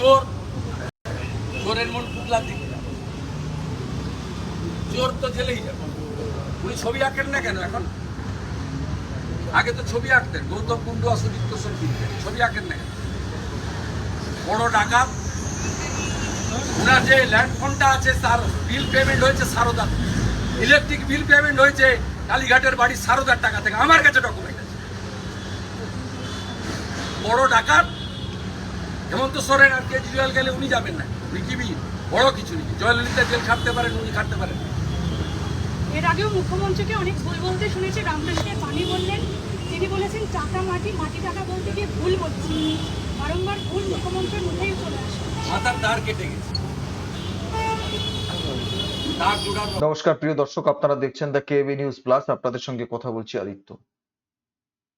চোর। চোরের মন পুতলার দিকে চোর তো জেলেই যাবে। উনি ছবি আঁকেন না কেন এখন? আগে তো ছবি আঁকতেন গৌতম কুণ্ডু অসুদিত্য সেন কিনতেন ছবি আঁকেন না কেন? বড় ডাকাত। ওনার যে ল্যান্ড ফোনটা আছে, তার বিল পেমেন্ট হয়েছে সারদা ইলেকট্রিক বিল পেমেন্ট হয়েছে কালীঘাটের বাড়ির সারদার টাকা থেকে। আমার কাছে ডকুমেন্ট আছে। বড় ডাকাত। হেমন্ত সোরেন আর কেজরিওয়াল গেলে উনি যাবেন না। উনি কি বড় কিছু নেই। জয়ললিতা জেল খাটতে পারেন উনি খাটতে পারেন এর আগেও মুখ্যমন্ত্রীকে অনেক ভুল বলতে শুনেছি রামকৃষ্ণের পানি বললেন। তিনি বলেছেন টাকা মাটি মাটি টাকা বলতে গিয়ে ভুল বলছি। বারংবার ভুল মুখ্যমন্ত্রীর মুখেই চলে আসে। মাথার দাঁড় কেটে গেছে। নমস্কার প্রিয় দর্শক আপনারা দেখছেন দ্য কেবি নিউজ প্লাস আপনাদের সঙ্গে কথা বলছি আদিত্য।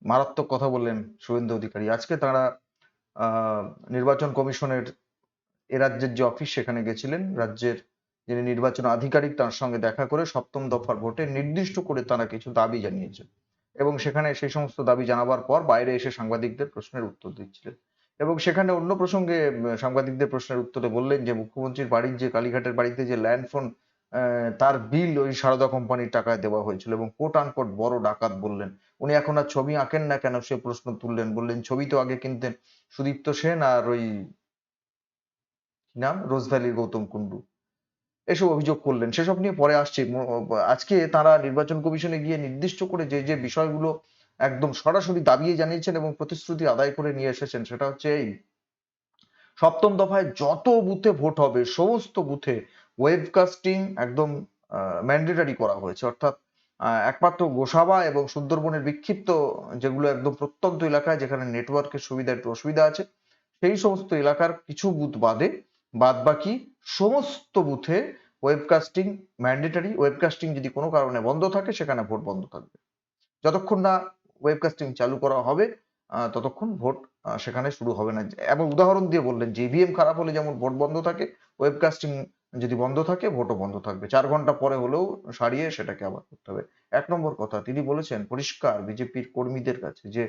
মারাত্মক কথা বললেন শুভেন্দু অধিকারী। আজকে তারা নির্বাচন কমিশনের এ রাজ্যের যে অফিস সেখানে গেছিলেন রাজ্যের যিনি নির্বাচন আধিকারিক তার সঙ্গে দেখা করে সপ্তম দফার ভোটে নির্দিষ্ট করে তারা কিছু দাবি জানিয়েছেন। এবং সেখানে সেই সমস্ত দাবি জানাবার পর বাইরে এসে সাংবাদিকদের প্রশ্নের উত্তর দিচ্ছিলেন। এবং সেখানে অন্য প্রসঙ্গে সাংবাদিকদের প্রশ্নের উত্তরে বললেন যে মুখ্যমন্ত্রীর বাড়ির যে কালীঘাটের বাড়িতে যে ল্যান্ড ফোন আহ, তার বিল ওই সারদা কোম্পানির টাকায় দেওয়া হয়েছিল এবং কোট আনকোট বড় ডাকাত বললেন। উনি এখন আর ছবি আঁকেন না কেন? সে প্রশ্ন তুললেন। বললেন, ছবি তো আগে কিনতেন সুদীপ্ত সেন আর ওই নাম? রোজভ্যালির গৌতম কুন্ডু এসব অভিযোগ করলেন। সেসব নিয়ে পরে আসছে। আজকে তারা নির্বাচন কমিশনে গিয়ে নির্দিষ্ট করে যে যে বিষয়গুলো একদম সরাসরি দাবিয়ে জানিয়েছেন এবং প্রতিশ্রুতি আদায় করে নিয়ে এসেছেন, সেটা হচ্ছে এই। সপ্তম দফায় যত বুথে ভোট হবে, সমস্ত বুথে ওয়েবকাস্টিং একদম ম্যান্ডেটারি করা হয়েছে। অর্থাৎ একমাত্র গোসাবা এবং সুন্দরবনের বিক্ষিপ্ত যেগুলো একদম প্রত্যন্ত এলাকায় যেখানে নেটওয়ার্কের সুবিধা, একটু অসুবিধা আছে, সেই সমস্ত এলাকার কিছু বুথ বাদে বাদ বাকি সমস্ত বুথে ওয়েবকাস্টিং ম্যান্ডেটারি ওয়েবকাস্টিং যদি কোনো কারণে বন্ধ থাকে, সেখানে ভোট বন্ধ থাকবে। যতক্ষণ না ওয়েবকাস্টিং চালু করা হবে ততক্ষণ ভোট সেখানে শুরু হবে না। এবং উদাহরণ দিয়ে বললেন যে ইভিএম খারাপ হলে যেমন ভোট বন্ধ থাকে ওয়েবকাস্টিং যদি বন্ধ থাকে ভোটও বন্ধ থাকবে। চার ঘণ্টা পরে হলেও সারিয়ে সেটাকে আবার করতে হবে। এক নম্বর কথা, তিনি বলেছেন, পরিষ্কার বিজেপির কর্মীদের কাছে যে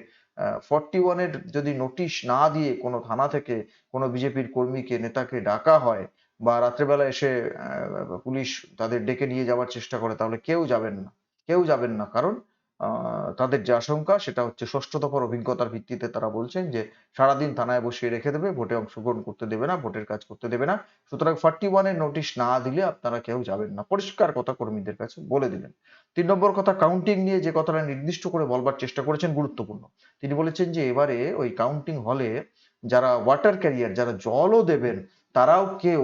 ফর্টি ওয়ানের যদি নোটিশ না দিয়ে কোনো থানা থেকে কোনো বিজেপির কর্মীকে, নেতাকে ডাকা হয় বা রাত্রেবেলা এসে পুলিশ তাদের ডেকে নিয়ে যাওয়ার চেষ্টা করে, তাহলে কেউ যাবেন না। কেউ যাবেন না। কারণ তাদের যে আশঙ্কা সেটা হচ্ছে ষষ্ঠ দফার অভিজ্ঞতার ভিত্তিতে তারা বলছেন যে সারাদিন থানায় বসিয়ে রেখে দেবে, ভোটে অংশগ্রহণ করতে দেবে না, ভোটের কাজ করতে দেবে না। সুতরাং ফর্টি ওয়ানের নোটিশ না দিলে আপনারা কেউ যাবেন না। পরিষ্কার কথা কর্মীদের কাছে বলে দিলেন। তিন নম্বর কথা কাউন্টিং নিয়ে যে কথাটা নির্দিষ্ট করে বলবার চেষ্টা করেছেন গুরুত্বপূর্ণ। তিনি বলেছেন যে এবারে ওই কাউন্টিং হলে যারা ওয়াটার ক্যারিয়ার যারা জলও দেবেন, তারাও কেউ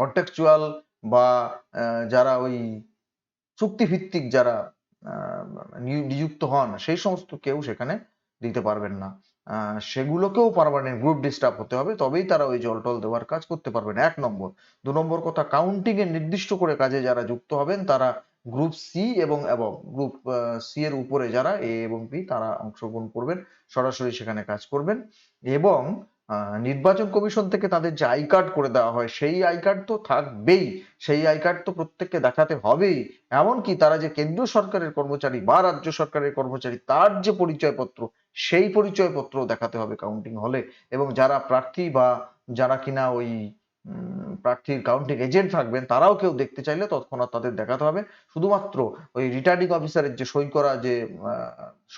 কন্টেক্সচুয়াল বা যারা ওই চুক্তিভিত্তিক যারা নিযুক্ত হন সেই সমস্ত কেউ সেখানে দিতে পারবেন না। সেগুলোকেও পারমানেন্ট গ্রুপ ডিস্টার্ব হতে হবে। তবেই তারা ওই জল টল দেওয়ার কাজ করতে পারবেন এক নম্বর। দু নম্বর কথা কাউন্টিং এর নির্দিষ্ট করে কাজে যারা যুক্ত হবেন, তারা গ্রুপ সি এবং এবং গ্রুপ সি এর উপরে যারা এ এবং বি তারা অংশগ্রহণ করবেন। সরাসরি সেখানে কাজ করবেন। এবং নির্বাচন কমিশন থেকে তাদের যে আই কার্ড করে দেওয়া হয়, সেই আই কার্ড তো থাকবেই। সেই আই কার্ড তো প্রত্যেককে দেখাতে হবেই। এমনকি তারা যে কেন্দ্রীয় সরকারের কর্মচারী বা রাজ্য সরকারের কর্মচারী, তার যে পরিচয়পত্র, সেই পরিচয়পত্র দেখাতে হবে কাউন্টিং হলে এবং যারা প্রার্থী বা যারা কিনা ওই প্রার্থীর কাউন্টিং এজেন্ট থাকবেন, তারাও কেউ দেখতে চাইলে তৎক্ষণাৎ তাদের দেখাতে হবে। শুধুমাত্র ওই রিটার্নিং অফিসারের যে সই করা যে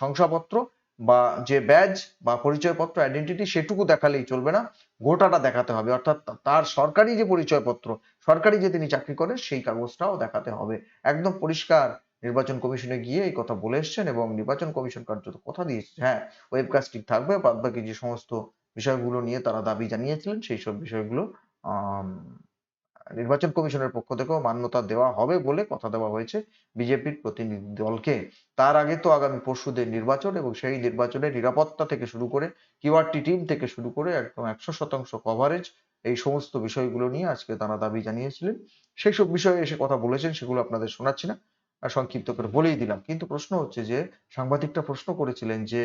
শংসাপত্র বা যে ব্যাজ বা পরিচয়পত্র আইডেন্টিটি সেটুকু দেখালেই চলবে না গোটাটা দেখাতে হবে। অর্থাৎ তার সরকারি যে পরিচয়পত্র সরকারি যে তিনি চাকরি করেন সেই কাগজটাও দেখাতে হবে। একদম পরিষ্কার নির্বাচন কমিশনে গিয়ে এই কথা বলে এসছেন এবং নির্বাচন কমিশন কার্যত কথা দিয়েছে হ্যাঁ ওয়েবকাস্টিং থাকবে বাদ বাকি যে সমস্ত বিষয়গুলো নিয়ে তারা দাবি জানিয়েছিলেন সেই সব বিষয়গুলো আম, নির্বাচন কমিশনের পক্ষ থেকেও মান্যতা দেওয়া হবে বলে কথা দেওয়া হয়েছে বিজেপির প্রতিনিধি দলকে। তার আগে তো আগামী পরশুদের নির্বাচন এবং সেই নির্বাচনে নিরাপত্তা থেকে শুরু করে কিউআরটি টিম থেকে শুরু করে একদম একশো শতাংশ কভারেজ এই সমস্ত বিষয়গুলো নিয়ে আজকে তারা দাবি জানিয়েছিলেন। সেই সব বিষয়ে এসে কথা বলেছেন সেগুলো আপনাদের শোনাচ্ছি না সংক্ষিপ্ত করে বলেই দিলাম। কিন্তু প্রশ্ন হচ্ছে যে, সাংবাদিকটা প্রশ্ন করেছিলেন যে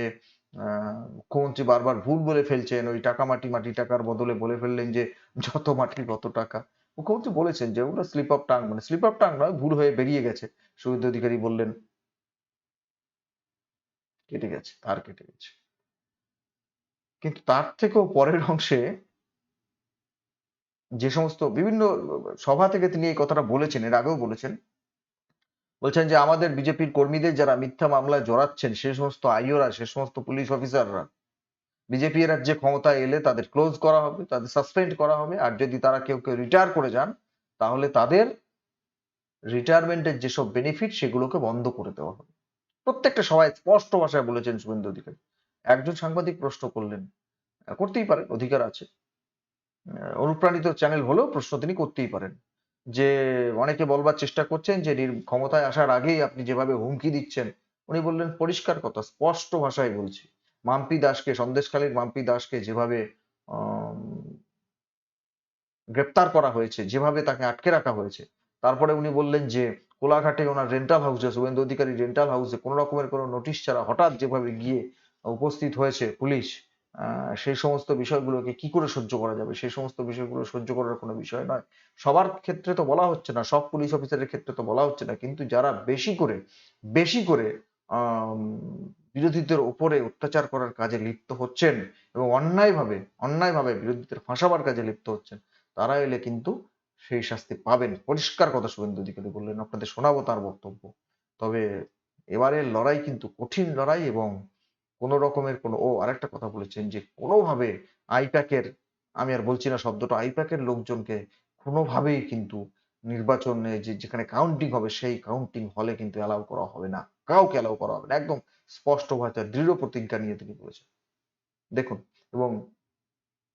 মুখ্যমন্ত্রী বারবার ভুল বলে ফেলছেন, ওই টাকা মাটি মাটি টাকার বদলে বলে ফেললেন যে, যত মাটি তত টাকা। মুখ্যমন্ত্রী বলেছেন যে ওগুলো স্লিপ অফ টাং মানে স্লিপ অফ টাং নয়, ভুল হয়ে বেরিয়ে গেছে। শুভেন্দু অধিকারী বললেন, কেটে গেছে, তার কেটে গেছে। কিন্তু তার থেকেও পরের অংশে যে সমস্ত বিভিন্ন সভা থেকে তিনি এই কথাটা বলেছেন, এর আগেও বলেছেন, বলছেন যে আমাদের বিজেপির কর্মীদের যারা মিথ্যা মামলায় জড়াচ্ছেন, সে সমস্ত আইওরা, সে সমস্ত পুলিশ অফিসাররা বিজেপি রাজ্যে ক্ষমতায় এলে তাদের ক্লোজ করা হবে, তাদের সাসপেন্ড করা হবে। আর যদি তারা কেউ কেউ রিটায়ার করে যান, তাহলে তাদের রিটায়ারমেন্টের যেসব বেনিফিট সেগুলোকে বন্ধ করে দেওয়া হবে। প্রত্যেকটা সবাই স্পষ্ট ভাষায় বলেছেন শুভেন্দু অধিকারী। একজন সাংবাদিক প্রশ্ন করলেন করতেই পারেন, অধিকার আছে। অনুপ্রাণিত চ্যানেল হলেও প্রশ্ন তিনি করতেই পারেন। যে অনেকে বলবার চেষ্টা করছেন যে ক্ষমতায় আসার আগেই আপনি যেভাবে হুমকি দিচ্ছেন, উনি বললেন পরিষ্কার কথা, স্পষ্ট ভাষায় বলছি। মাম্পি দাসকে, সন্দেশখালীর মাম্পি দাসকে যেভাবে গ্রেপ্তার করা হয়েছে, যেভাবে তাকে আটকে রাখা হয়েছে, তারপরে উনি বললেন যে কোলাঘাটে ওনার রেন্টাল হাউসে শুভেন্দু অধিকারী রেন্টাল হাউসে কোনো রকমের কোনো নোটিশ ছাড়া হঠাৎ যেভাবে গিয়ে উপস্থিত হয়েছে পুলিশ সেই সমস্ত বিষয়গুলোকে কি করে সহ্য করা যাবে? সেই সমস্ত বিষয়গুলো সহ্য করার কোনো বিষয় নয়। সবার ক্ষেত্রে তো বলা হচ্ছে না, সব পুলিশ অফিসারের ক্ষেত্রে তো বলা হচ্ছে না, কিন্তু যারা বেশি করে বেশি করে বিরোধীদের উপরে অত্যাচার করার কাজে লিপ্ত হচ্ছেন এবং অন্যায়ভাবে অন্যায়ভাবে বিরোধীদের ফাঁসাবার কাজে লিপ্ত হচ্ছেন, তারা এলে কিন্তু সেই শাস্তি পাবেন। পরিষ্কার কথা শুভেন্দু অধিকারী বললেন, আপনাদের শোনাবো তার বক্তব্য। তবে এবারের লড়াই কিন্তু কঠিন লড়াই এবং কোন রকমের কোনো, ও আরেকটা কথা বলেছেন যে, কোনোভাবে আইপ্যাকের, আমি আর বলছি না শব্দটা, আইপ্যাকের লোকজনকে কোনোভাবেই কিন্তু নির্বাচনে যে, যেখানে কাউন্টিং হবে, সেই কাউন্টিং হলে কিন্তু অ্যালাউ করা হবে না। কাউকে অ্যালাউ করা হবে না। একদম স্পষ্ট ভাষায় দৃঢ় প্রতিজ্ঞা নিয়ে তিনি বলেছেন। দেখুন এবং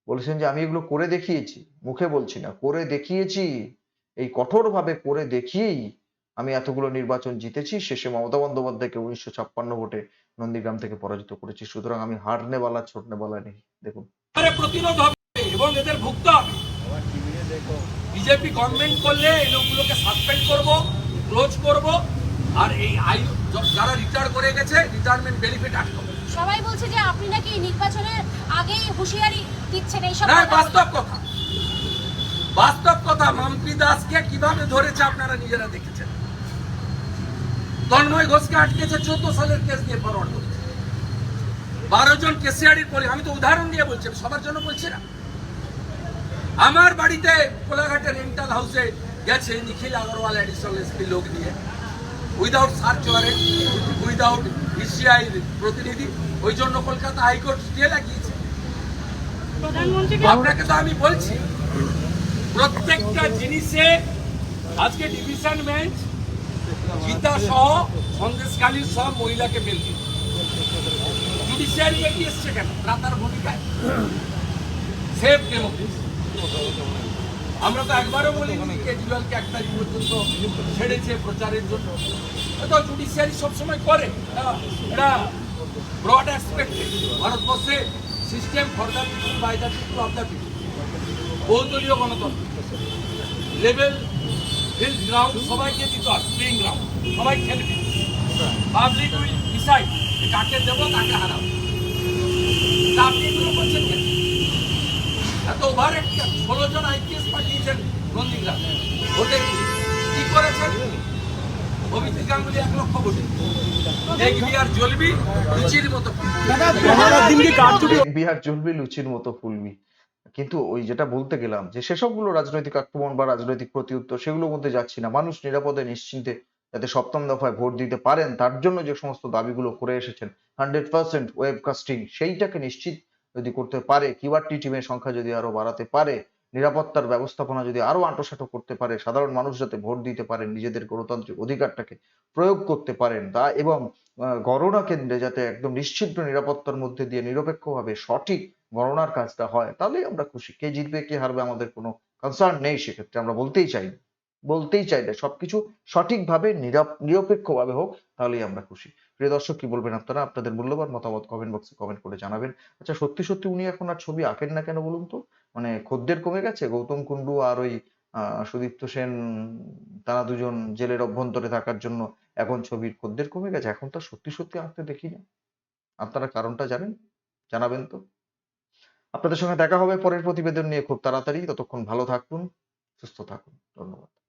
বলেছেন যে আমি এগুলো করে দেখিয়েছি মুখে বলছি না করে দেখিয়েছি এই কঠোরভাবে করে দেখিয়েই আমি এতগুলো নির্বাচন জিতেছি শেষে মমতা বন্দ্যোপাধ্যায়কে উনিশশো ছাপ্পান্ন ভোটে নন্দীগ্রাম থেকে পরাজিত করেছি সুতরাং আমি হারনেওয়ালা ছোটনেওয়ালা নেই। দেখুন। প্রতিরোধ হবে এবং এদের হবে। বিজেপি গভর্নমেন্ট করলে এই লোকগুলোকে সাসপেন্ড করব ক্লোজ করব আর এই আয়ু যারা রিটায়ার করে গেছে রিটায়ারমেন্ট বেনিফিট আটকাবো। সবাই বলছে যে আপনি নাকি নির্বাচনের আগেই হুঁশিয়ারি দিচ্ছেন এইসব না বাস্তব কথা। বাস্তব কথা মাম্পি দাসকে কীভাবে ধরেছে আপনারা নিজেরা দেখেছেন? তন্ময় ঘোষকে আটকেছে চোদ্দ সালের কেস দিয়ে ফরওয়ার্ড করছে বারো জন কেসিআরির পরে আমি তো উদাহরণ দিয়ে বলছি সবার জন্য বলছি না। আমার বাড়িতে কোলাঘাটের রেন্টাল হাউসে গেছে নিখিল আগরওয়াল অ্যাডিশনাল এসপি লোক নিয়ে। Without search warrant without ECI প্রতিনিধি ওই জন্য কলকাতা হাইকোর্ট স্টে লাগিয়েছে। আপনাকে তো আমি বলছি প্রত্যেকটা জিনিসে আজকে ডিভিশন বেঞ্চ গীতা সহ সন্দেশকালীর সব মহিলাকে বেল দিল জুডিশিয়ারি এগিয়ে এসছে কেন? রাতার ভূমিকায়। সেফ ডেমোক্রেসি আমরা তো একবারও বলিনি কেজরিওয়ালকে এক তারিখ পর্যন্ত ছেড়েছে প্রচারের জন্য। তো জুডিশিয়ারি সবসময় করে। এটা- ব্রড অ্যাসপেক্টে ভারতবর্ষে system for the people by the people of the people বহুদলীয় গণতন্ত্র। লেভেল ফিল্ড গ্রাউন্ড সবাইকে দিতে হয় প্লেইং গ্রাউন্ড সবাই খেলে দিতে পাবলিক উইল ডিসাইড কাকে দেবো, কাকে হারাবো। আপনি এগুলো করছেন কেন? ওভার ষোলো জন আইপিএস পাঠিয়েছেন নন্দীগ্রাম। ভোটে কি? করেছেন? অভিজিৎ গাঙ্গুলি এক লক্ষ ভোটে। দেখবি জ্বলবি লুচির মতো লুচির ফুলবি। কিন্তু ওই যেটা বলতে গেলাম যে সেসবগুলো রাজনৈতিক আক্রমণ বা রাজনৈতিক প্রতিউত্তর সেগুলোর মধ্যে যাচ্ছি না। মানুষ নিরাপদে নিশ্চিন্তে যাতে সপ্তম দফায় ভোট দিতে পারেন তার জন্য যে সমস্ত দাবিগুলো করে এসেছেন হান্ড্রেড পার্সেন্ট ওয়েবকাস্টিং সেইটাকে নিশ্চিত যদি করতে পারে কিউআরটি টিমের সংখ্যা যদি আরও বাড়াতে পারে, নিরাপত্তার ব্যবস্থাপনা যদি আরও আঁটোসাঁটো করতে পারে, সাধারণ মানুষ যাতে ভোট দিতে পারেন, নিজেদের গণতান্ত্রিক অধিকারটাকে প্রয়োগ করতে পারেন, তা এবং গণনা কেন্দ্রে যাতে একদম নিশ্চিদ্র নিরাপত্তার মধ্যে দিয়ে নিরপেক্ষভাবে সঠিক গণনার কাজটা হয়, তাহলেই আমরা খুশি। কে জিতবে, কে হারবে আমাদের কোনো কনসার্ন নেই, সেক্ষেত্রে আমরা বলতেই চাই। বলতেই চাই না সবকিছু সঠিকভাবে, নিরপ- নিরপেক্ষভাবে হোক, তাহলেই আমরা খুশি। প্রিয় দর্শক, কি বলবেন আপনারা? আপনাদের মূল্যবান মতামত কমেন্ট বক্সে কমেন্ট করে জানাবেন। আচ্ছা সত্যি সত্যি উনি এখন আর ছবি আঁকেন না কেন বলুন তো? মানে খদ্দের কমে গেছে? গৌতম কুন্ডু আর ওই সুদীপ্ত সেন, তারা দুজন জেলের অভ্যন্তরে থাকার জন্য এখন ছবির খদ্দের কমে গেছে। এখন তো সত্যি সত্যি আঁকতে দেখি না। আপনারা কারণটা জানেন? জানাবেন তো? আপনাদের সঙ্গে দেখা হবে পরের প্রতিবেদন নিয়ে খুব তাড়াতাড়ি। ততক্ষণ ভালো থাকুন, সুস্থ থাকুন। ধন্যবাদ।